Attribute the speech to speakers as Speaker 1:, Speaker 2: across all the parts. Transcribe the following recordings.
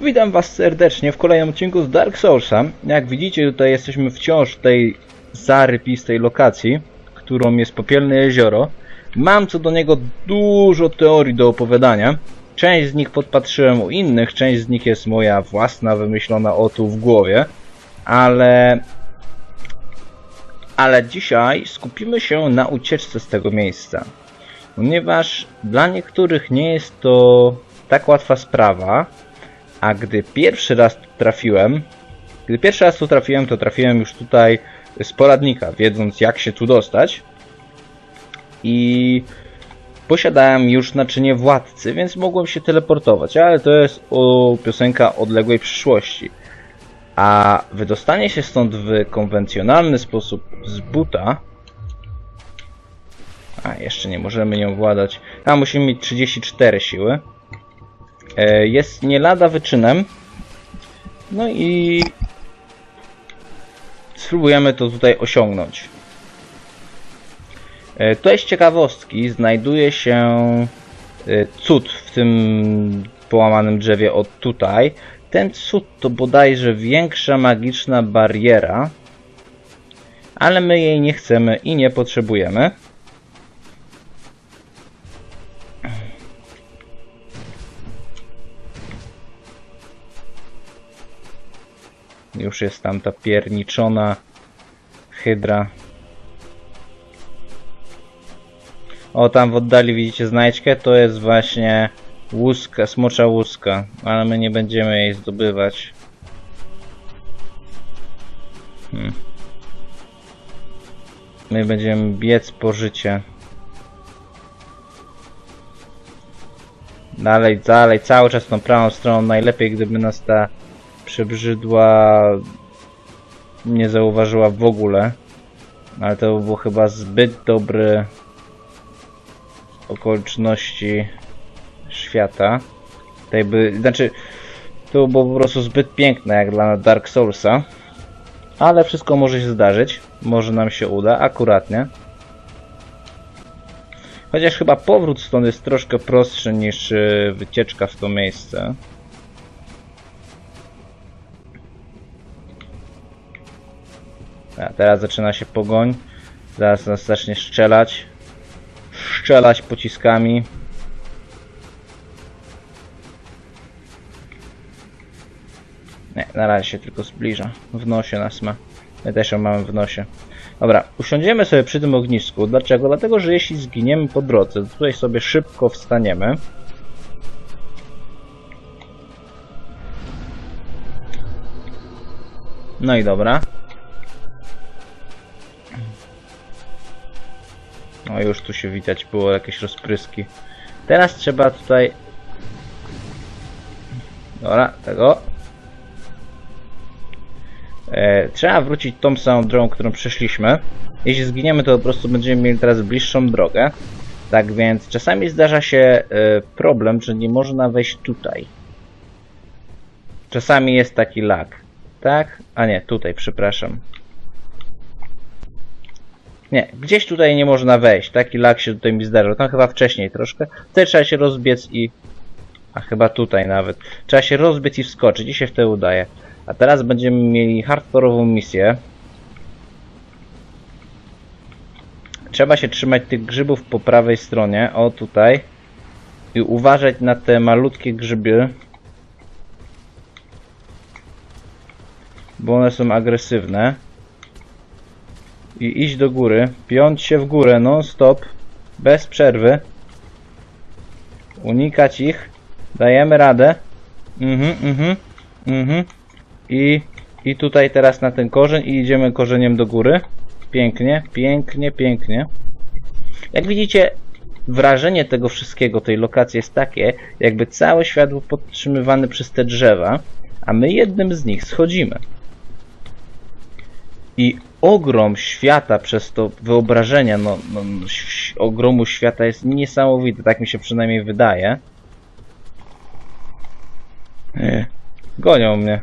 Speaker 1: Witam Was serdecznie w kolejnym odcinku z Dark Soulsa. Jak widzicie, tutaj jesteśmy wciąż w tej zarypistej lokacji, którą jest Popielne Jezioro. Mam co do niego dużo teorii do opowiadania. Część z nich podpatrzyłem u innych, część z nich jest moja własna, wymyślona o tu w głowie. Ale... Ale dzisiaj skupimy się na ucieczce z tego miejsca. Ponieważ dla niektórych nie jest to tak łatwa sprawa, a gdy pierwszy raz trafiłem, gdy pierwszy raz tu trafiłem, to trafiłem już tutaj z poradnika, wiedząc jak się tu dostać. I posiadałem już naczynie władcy, więc mogłem się teleportować, ale to jest o piosenka odległej przyszłości. A wydostanie się stąd w konwencjonalny sposób z buta a, jeszcze nie możemy nią władać. A, musimy mieć 34 siły. E, jest nie lada wyczynem. No i spróbujemy to tutaj osiągnąć. E, tutaj z ciekawostki znajduje się e, cud w tym połamanym drzewie od tutaj. Ten cud to bodajże większa magiczna bariera, ale my jej nie chcemy i nie potrzebujemy. Już jest tam ta pierniczona hydra. O, tam w oddali widzicie znajdźkę? To jest właśnie łuska, smocza łuska, ale my nie będziemy jej zdobywać. Hmm. My będziemy biec po życie. Dalej, dalej, cały czas tą prawą stroną. Najlepiej gdyby nas ta przebrzydła nie zauważyła w ogóle. Ale to by było chyba zbyt dobre okoliczności świata. Tutaj by, znaczy, to było po prostu zbyt piękne jak dla Dark Soulsa. Ale wszystko może się zdarzyć. Może nam się uda, akuratnie. Chociaż chyba powrót stąd jest troszkę prostszy niż yy, wycieczka w to miejsce. A teraz zaczyna się pogoń. Zaraz nas zacznie strzelać. Strzelać pociskami. Nie, na razie się tylko zbliża. W nosie nas ma. My też ją mamy w nosie. Dobra, usiądziemy sobie przy tym ognisku. Dlaczego? Dlatego, że jeśli zginiemy po drodze, to tutaj sobie szybko wstaniemy. No i dobra. No już tu się widać było jakieś rozpryski. Teraz trzeba tutaj... Dobra, tego. E, trzeba wrócić tą samą drogą, którą przeszliśmy. Jeśli zginiemy, to po prostu będziemy mieli teraz bliższą drogę. Tak więc czasami zdarza się e, problem, że nie można wejść tutaj. Czasami jest taki lag. Tak? A nie, tutaj, przepraszam. Nie, gdzieś tutaj nie można wejść. Taki lag się tutaj mi zdarzył. Tam chyba wcześniej troszkę. Tutaj trzeba się rozbiec i... A chyba tutaj nawet. Trzeba się rozbiec i wskoczyć i się wtedy udaje. A teraz będziemy mieli hardkorową misję. Trzeba się trzymać tych grzybów po prawej stronie. O, tutaj. I uważać na te malutkie grzyby. Bo one są agresywne i iść do góry, piąć się w górę non stop, bez przerwy, unikać ich, dajemy radę, mhm, mhm, mhm. I, i tutaj teraz na ten korzeń i idziemy korzeniem do góry, pięknie, pięknie, pięknie. Jak widzicie, wrażenie tego wszystkiego, tej lokacji jest takie, jakby cały świat był podtrzymywany przez te drzewa, a my jednym z nich schodzimy. I ogrom świata przez to wyobrażenia, no, no ś- ogromu świata jest niesamowity, tak mi się przynajmniej wydaje. Nie, gonią mnie.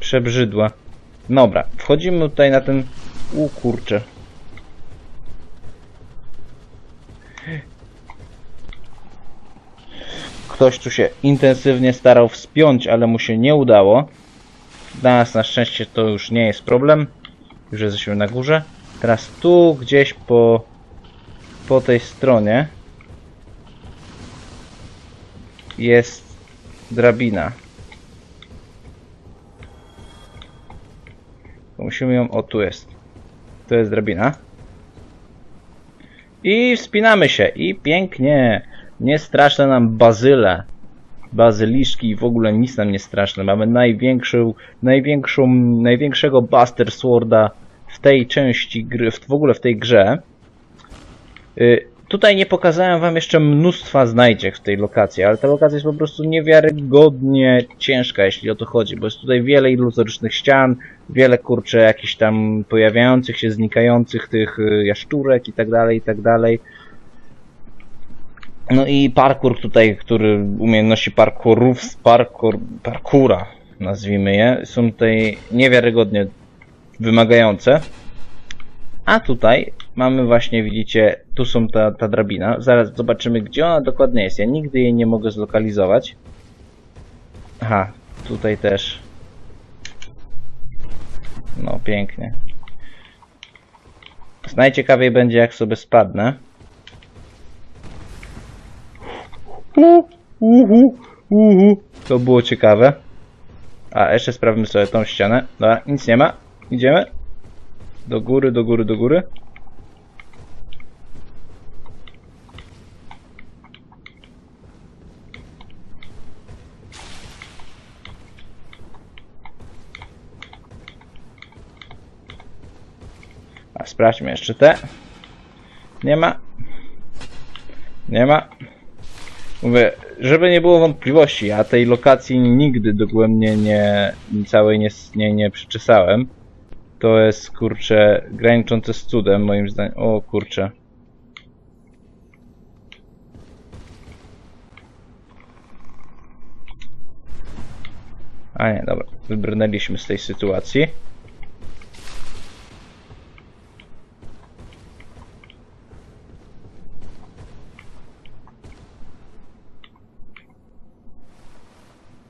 Speaker 1: Przebrzydła. Dobra, wchodzimy tutaj na ten... U kurczę. Kto Ktoś tu się intensywnie starał wspiąć, ale mu się nie udało. Dla nas na szczęście to już nie jest problem. Już jesteśmy na górze. Teraz tu gdzieś po, po tej stronie jest drabina. Musimy ją... O, tu jest. To jest drabina. I wspinamy się. I pięknie. Nie straszne nam bazyle. Bazyliszki i w ogóle nic nam nie straszne. Mamy największą, największą, największego Buster Sworda w tej części gry, w, ogóle w tej grze. Y, tutaj nie pokazałem wam jeszcze mnóstwa znajdziek w tej lokacji, ale ta lokacja jest po prostu niewiarygodnie ciężka, jeśli o to chodzi, bo jest tutaj wiele iluzorycznych ścian, wiele kurcze jakichś tam pojawiających się, znikających tych y, jaszczurek i tak dalej, i tak dalej. No i parkour tutaj, który umiejętności parkourów, parkour, parkoura nazwijmy je, są tutaj niewiarygodnie wymagające. A tutaj mamy właśnie, widzicie, tu są ta, ta drabina. Zaraz zobaczymy, gdzie ona dokładnie jest. Ja nigdy jej nie mogę zlokalizować. Aha, tutaj też. No, pięknie. Najciekawiej będzie, jak sobie spadnę. Uhu, uhu. To było ciekawe. A, jeszcze sprawmy sobie tą ścianę. Dobra, nic nie ma. Idziemy. Do góry, do góry, do góry. A sprawdźmy jeszcze te. Nie ma. Nie ma. Mówię, żeby nie było wątpliwości, ja tej lokacji nigdy dogłębnie nie, całej nie, nie, nie przyczesałem. To jest, kurczę, graniczące z cudem, moim zdaniem. O, kurczę. A nie, dobra. Wybrnęliśmy z tej sytuacji.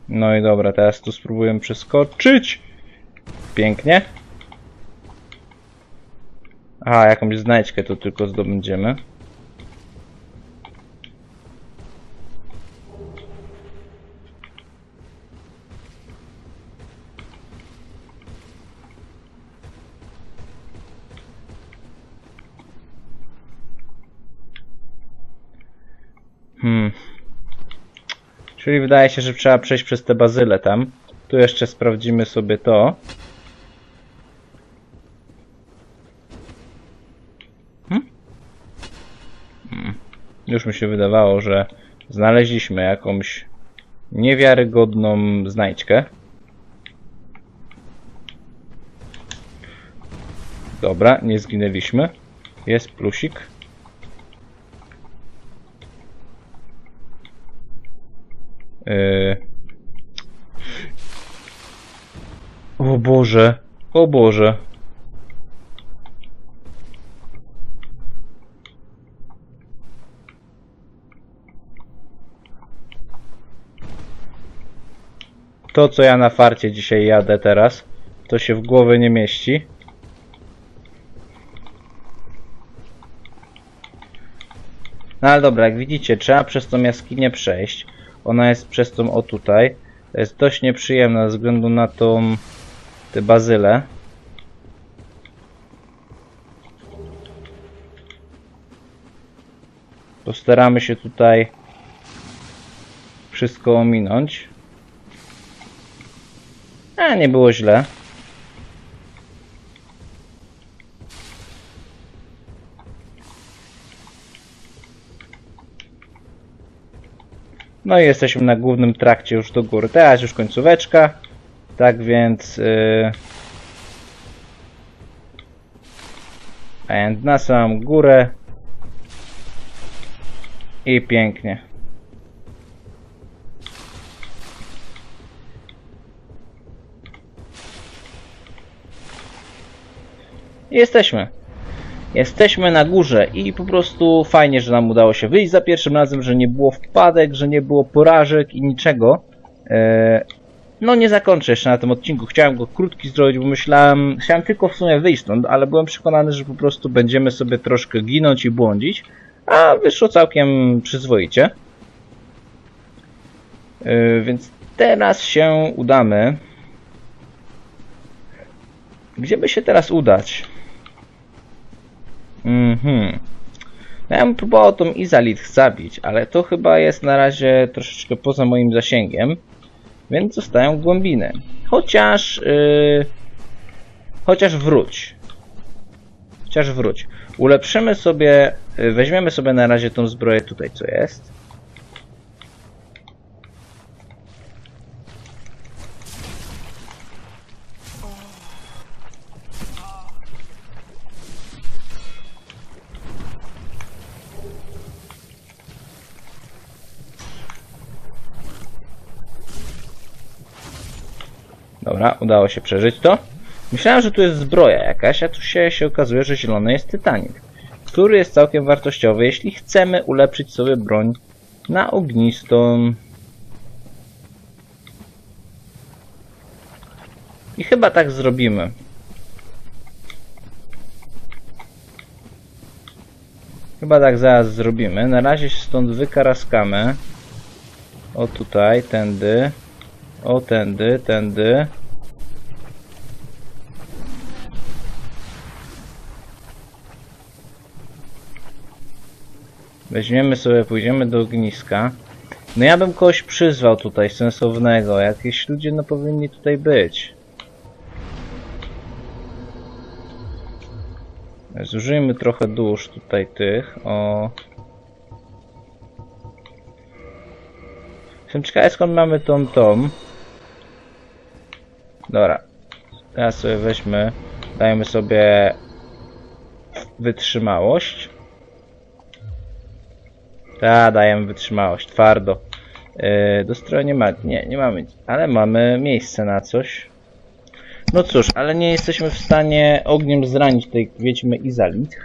Speaker 1: No i dobra, teraz tu spróbuję przeskoczyć. Pięknie. Aha, jakąś znajdźkę tu tylko zdobędziemy. Hmm. Czyli wydaje się, że trzeba przejść przez te bazyle tam. Tu jeszcze sprawdzimy sobie to. Już mi się wydawało, że znaleźliśmy jakąś niewiarygodną znajdźkę. Dobra, nie zginęliśmy. Jest plusik. Yy. O Boże, o Boże. To, co ja na farcie dzisiaj jadę teraz, to się w głowie nie mieści. No ale dobra, jak widzicie, trzeba przez tą jaskinię przejść. Ona jest przez tą o tutaj. To jest dość nieprzyjemna ze względu na tą te bazyle. Postaramy się tutaj wszystko ominąć. A, nie było źle. No i jesteśmy na głównym trakcie już do góry. Teraz już końcóweczka. Tak więc... Yy... And na samą górę. I pięknie. Jesteśmy. Jesteśmy na górze i po prostu fajnie, że nam udało się wyjść za pierwszym razem, że nie było wpadek, że nie było porażek i niczego. E, no nie zakończę jeszcze na tym odcinku. Chciałem go krótki zrobić, bo myślałem, chciałem tylko w sumie wyjść stąd, ale byłem przekonany, że po prostu będziemy sobie troszkę ginąć i błądzić, a wyszło całkiem przyzwoicie. E, więc teraz się udamy. Gdzie by się teraz udać? Mhm. Ja bym próbował tą Izalit zabić, ale to chyba jest na razie troszeczkę poza moim zasięgiem. Więc zostają głębiny. Chociaż... Yy, chociaż wróć. Chociaż wróć. Ulepszymy sobie... Weźmiemy sobie na razie tą zbroję tutaj, co jest. Dobra, udało się przeżyć to. Myślałem, że tu jest zbroja jakaś, a tu się, się okazuje, że zielony jest tytanit, który jest całkiem wartościowy, jeśli chcemy ulepszyć sobie broń na ognistą. I chyba tak zrobimy. Chyba tak zaraz zrobimy. Na razie się stąd wykaraskamy. O tutaj, tędy. O, tędy, tędy. Weźmiemy sobie, pójdziemy do ogniska. No ja bym kogoś przyzwał tutaj, sensownego. Jakieś ludzie no powinni tutaj być. Zużyjmy trochę dusz tutaj tych. O. Jestem ciekawy skąd mamy tą tą. Dobra. Teraz sobie weźmy. Dajemy sobie wytrzymałość. Ta, dajemy wytrzymałość. Twardo. Yy, do stroju nie ma. Nie, nie mamy. Ale mamy miejsce na coś. No cóż, ale nie jesteśmy w stanie ogniem zranić tej wiedźmy Izalit.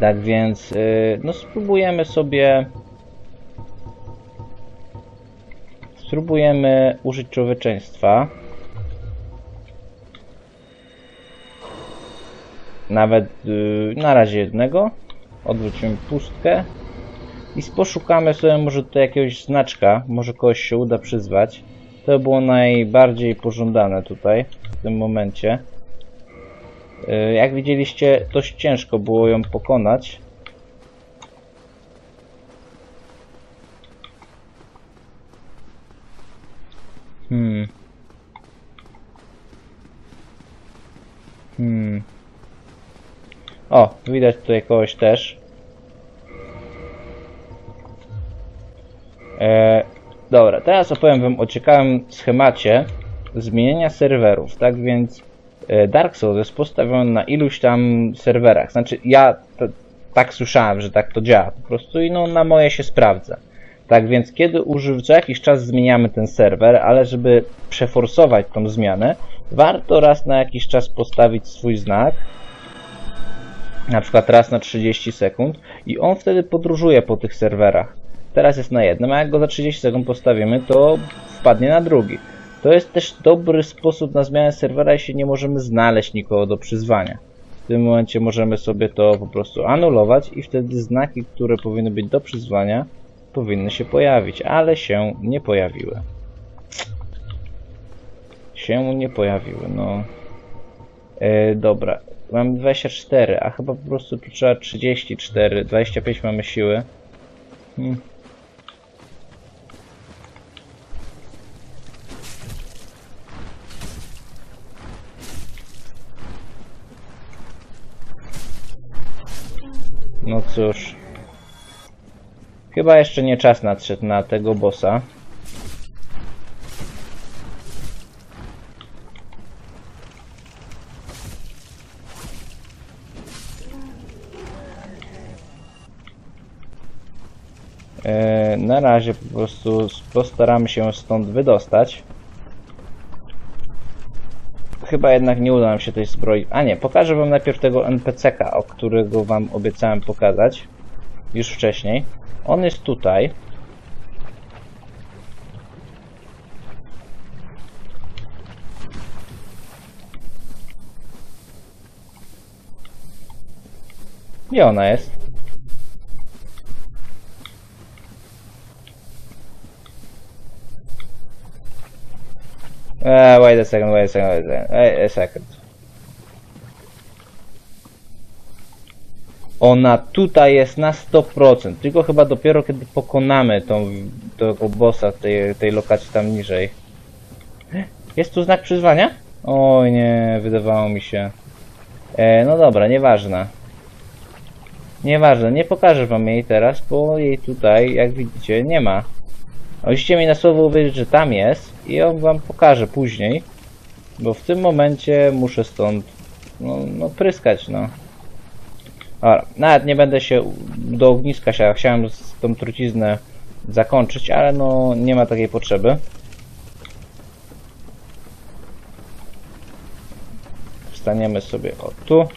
Speaker 1: Tak więc, yy, no spróbujemy sobie Spróbujemy użyć człowieczeństwa. Nawet yy, na razie jednego. Odwrócimy pustkę. I poszukamy sobie może tutaj jakiegoś znaczka. Może kogoś się uda przyzwać. To było najbardziej pożądane tutaj, w tym momencie. Yy, jak widzieliście, dość ciężko było ją pokonać. Hmm. Hmm. O, widać tutaj kogoś też. E, dobra, teraz opowiem wam o ciekawym schemacie zmienienia serwerów. Tak więc e, Dark Souls jest postawiony na iluś tam serwerach. Znaczy, ja tak słyszałem, że tak to działa. Po prostu i no, na moje się sprawdza. Tak więc kiedy używ, co jakiś czas zmieniamy ten serwer, ale żeby przeforsować tą zmianę, warto raz na jakiś czas postawić swój znak, na przykład raz na 30 sekund i on wtedy podróżuje po tych serwerach. Teraz jest na jednym, a jak go za 30 sekund postawimy, to wpadnie na drugi. To jest też dobry sposób na zmianę serwera, jeśli nie możemy znaleźć nikogo do przyzwania. W tym momencie możemy sobie to po prostu anulować i wtedy znaki, które powinny być do przyzwania, powinny się pojawić, ale się nie pojawiły. Się nie pojawiły, no. E, dobra, mam 24, a chyba po prostu tu trzeba 34, 25 mamy siły. Hmm. No cóż. Chyba jeszcze nie czas nadszedł na tego bossa. E, na razie po prostu postaramy się stąd wydostać. Chyba jednak nie uda nam się tej zbroi. A nie, pokażę wam najpierw tego NPC-ka, o którego wam obiecałem pokazać już wcześniej. On jest tutaj. Gdzie ona jest? Uh, wait a second, wait a second, wait a second. Wait a second. Ona tutaj jest na 100%, tylko chyba dopiero kiedy pokonamy tą, tego bossa tej, tej lokacji tam niżej. Jest tu znak przyzwania? Oj nie, wydawało mi się. E, no dobra, nieważne. Nieważne, nie pokażę wam jej teraz, bo jej tutaj, jak widzicie, nie ma. Musicie mi na słowo uwierzyć, że tam jest i ją wam pokażę później, bo w tym momencie muszę stąd no, no pryskać, no. Dobra, nawet nie będę się do ogniska siadał, chciałem tą truciznę zakończyć, ale no nie ma takiej potrzeby. Wstaniemy sobie o tu.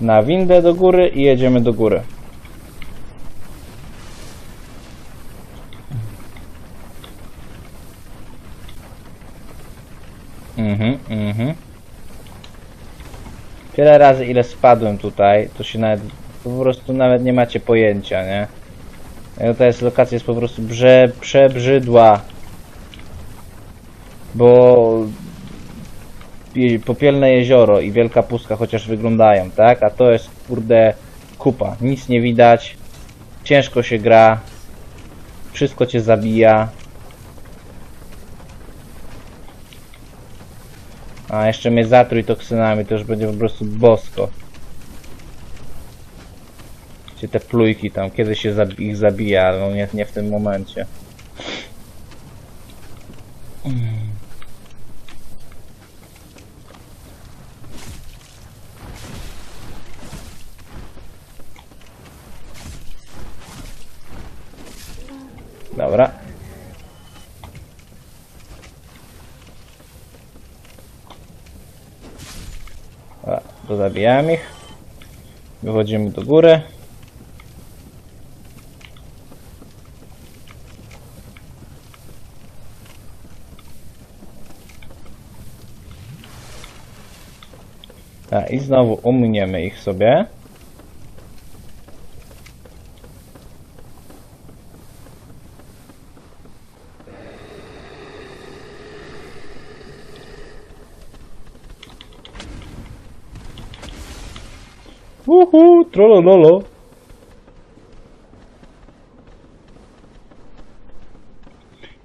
Speaker 1: Na windę do góry i jedziemy do góry. Mhm, mhm. Tyle razy ile spadłem tutaj, to się nawet po prostu nawet nie macie pojęcia, nie? No to jest lokacja jest po prostu brze, przebrzydła. Bo popielne jezioro i wielka pustka chociaż wyglądają, tak? A to jest kurde kupa. Nic nie widać. Ciężko się gra. Wszystko cię zabija. A jeszcze mnie zatruj toksynami, to już będzie po prostu bosko. Gdzie te plujki tam, kiedy się ich zabija, ale nie, nie w tym momencie. Dobra. Dobra, to zabijamy ich. Wychodzimy do góry. Tak, i znowu umniemy ich sobie.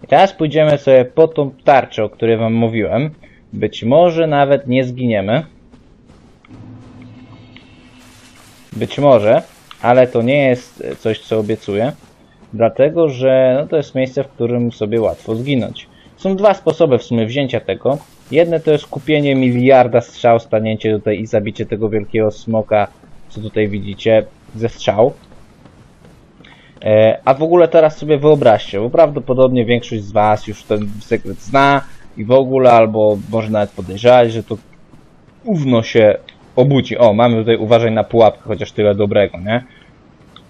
Speaker 1: I teraz pójdziemy sobie po tą tarczę, o której wam mówiłem. Być może nawet nie zginiemy. Być może, ale to nie jest coś, co obiecuję. Dlatego, że no to jest miejsce, w którym sobie łatwo zginąć. Są dwa sposoby w sumie wzięcia tego. Jedne to jest kupienie miliarda strzał, stanięcie tutaj i zabicie tego wielkiego smoka, co tutaj widzicie, ze strzał. E, A w ogóle teraz sobie wyobraźcie, bo prawdopodobnie większość z Was już ten sekret zna i w ogóle, albo może nawet podejrzewać, że to ówno się obudzi. O, mamy tutaj uważaj na pułapkę, chociaż tyle dobrego, nie?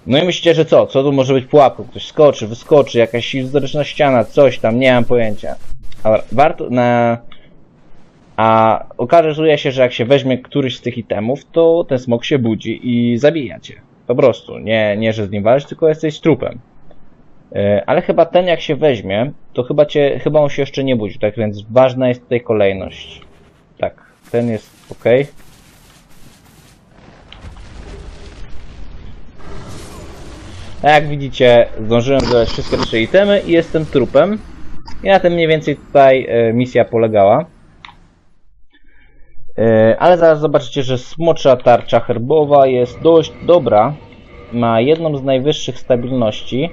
Speaker 1: No i myślicie, że co? Co tu może być pułapką? Ktoś skoczy, wyskoczy, jakaś historyczna ściana, coś tam, nie mam pojęcia. Ale warto na... A okazuje się, że jak się weźmie któryś z tych itemów, to ten smok się budzi i zabija cię. Po prostu. Nie, nie że z nim walczysz, tylko jesteś trupem. E, Ale chyba ten jak się weźmie, to chyba cię, chyba on się jeszcze nie budzi, tak więc ważna jest tutaj kolejność. Tak, ten jest ok. A jak widzicie, zdążyłem zebrać wszystkie nasze itemy i jestem trupem. I na tym mniej więcej tutaj e, misja polegała. E, ale zaraz zobaczycie, że smocza tarcza herbowa jest dość dobra. Ma jedną z najwyższych stabilności.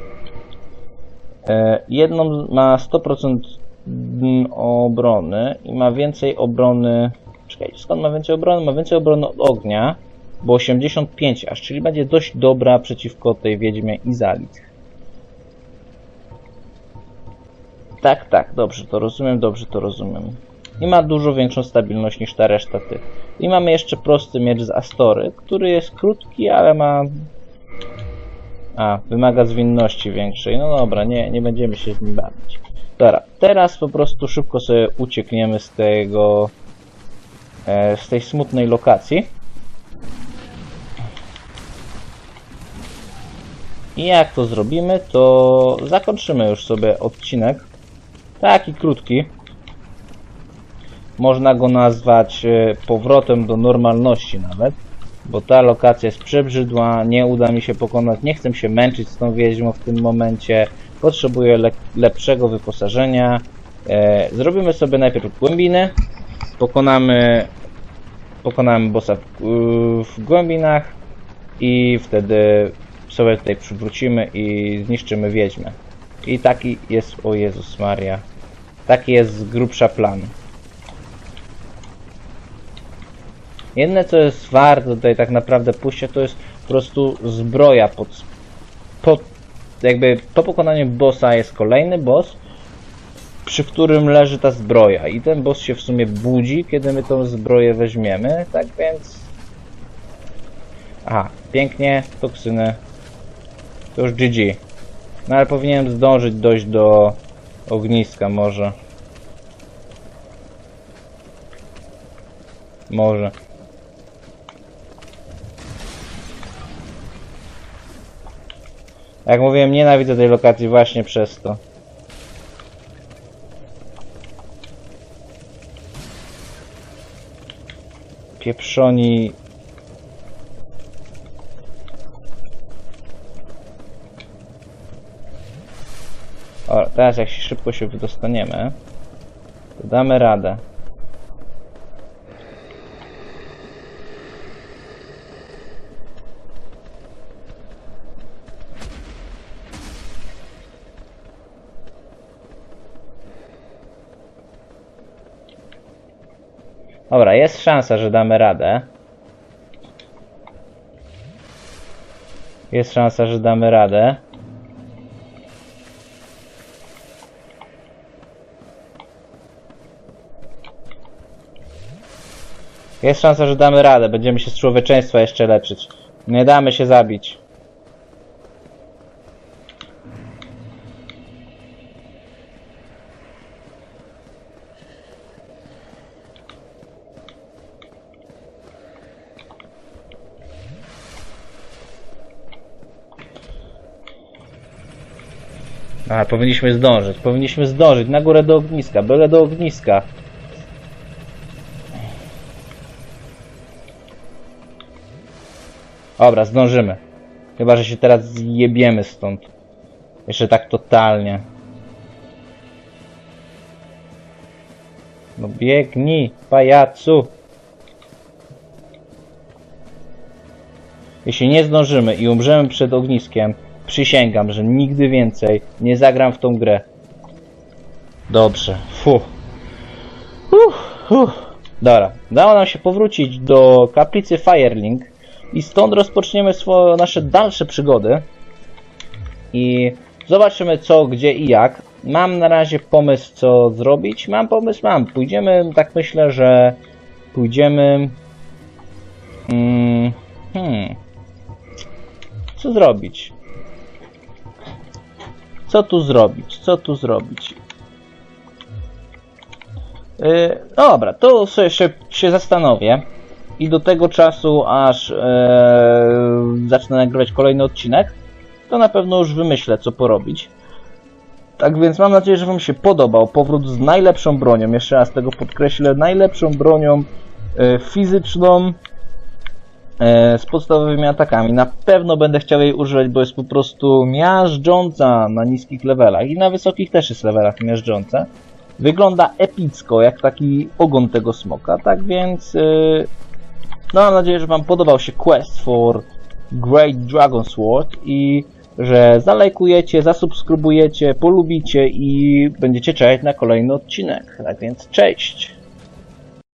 Speaker 1: E, jedną ma 100% mm, obrony i ma więcej obrony. Czekajcie, skąd ma więcej obrony? Ma więcej obrony od ognia. bo 85 aż, czyli będzie dość dobra przeciwko tej wiedźmie Izalit. Tak, tak, dobrze to rozumiem, dobrze to rozumiem. I ma dużo większą stabilność niż ta reszta tych. I mamy jeszcze prosty miecz z Astory, który jest krótki, ale ma... A, wymaga zwinności większej. No dobra, nie, nie będziemy się z nim bawić. Dobra, teraz po prostu szybko sobie uciekniemy z tego... E, z tej smutnej lokacji. I jak to zrobimy, to zakończymy już sobie odcinek. Taki krótki. Można go nazwać e, powrotem do normalności nawet. Bo ta lokacja jest przebrzydła, nie uda mi się pokonać, nie chcę się męczyć z tą wiedźmą w tym momencie. Potrzebuję le lepszego wyposażenia. E, zrobimy sobie najpierw głębiny. Pokonamy, pokonamy bossa w, w głębinach. I wtedy sobie tutaj przywrócimy i zniszczymy wiedźmę. I taki jest, o Jezus Maria, taki jest z grubsza plan. Jedne co jest warte tutaj tak naprawdę pójścia to jest po prostu zbroja pod, pod jakby po pokonaniu bossa jest kolejny boss przy którym leży ta zbroja. I ten boss się w sumie budzi kiedy my tą zbroję weźmiemy tak więc aha pięknie toksyny. To już GG no ale powinienem zdążyć dojść do ogniska może. Może Jak mówiłem, nienawidzę tej lokacji właśnie przez to. Pieprzoni... O, teraz jak się szybko się wydostaniemy, to damy radę. Dobra, jest szansa, że damy radę. Jest szansa, że damy radę. Jest szansa, że damy radę. Będziemy się z człowieczeństwa jeszcze leczyć. Nie damy się zabić. Powinniśmy zdążyć, powinniśmy zdążyć na górę do ogniska, byle do ogniska. Dobra, zdążymy. Chyba, że się teraz zjebiemy stąd. Jeszcze tak totalnie. No biegnij, pajacu. Jeśli nie zdążymy i umrzemy przed ogniskiem, przysięgam, że nigdy więcej nie zagram w tą grę. Dobrze, fu. Uff, uff. Dobra, dało nam się powrócić do kaplicy Firelink i stąd rozpoczniemy swoje, nasze dalsze przygody. I zobaczymy co, gdzie i jak. Mam na razie pomysł co zrobić. Mam pomysł, mam. Pójdziemy, tak myślę, że pójdziemy... Mm, hmm. Co zrobić? Co tu zrobić? Co tu zrobić? Yy, dobra, to sobie się, się zastanowię. I do tego czasu, aż e, zacznę nagrywać kolejny odcinek, to na pewno już wymyślę, co porobić. Tak więc mam nadzieję, że Wam się podobał. Powrót z najlepszą bronią. Jeszcze raz tego podkreślę. Najlepszą bronią e, fizyczną z podstawowymi atakami. Na pewno będę chciał jej używać, bo jest po prostu miażdżąca na niskich levelach. I na wysokich też jest levelach miażdżąca. Wygląda epicko, jak taki ogon tego smoka. Tak więc... E, no mam nadzieję, że Wam podobał się Quest for Great Dragon Sword i że zalajkujecie, zasubskrybujecie, polubicie i będziecie czekać na kolejny odcinek. Tak więc cześć!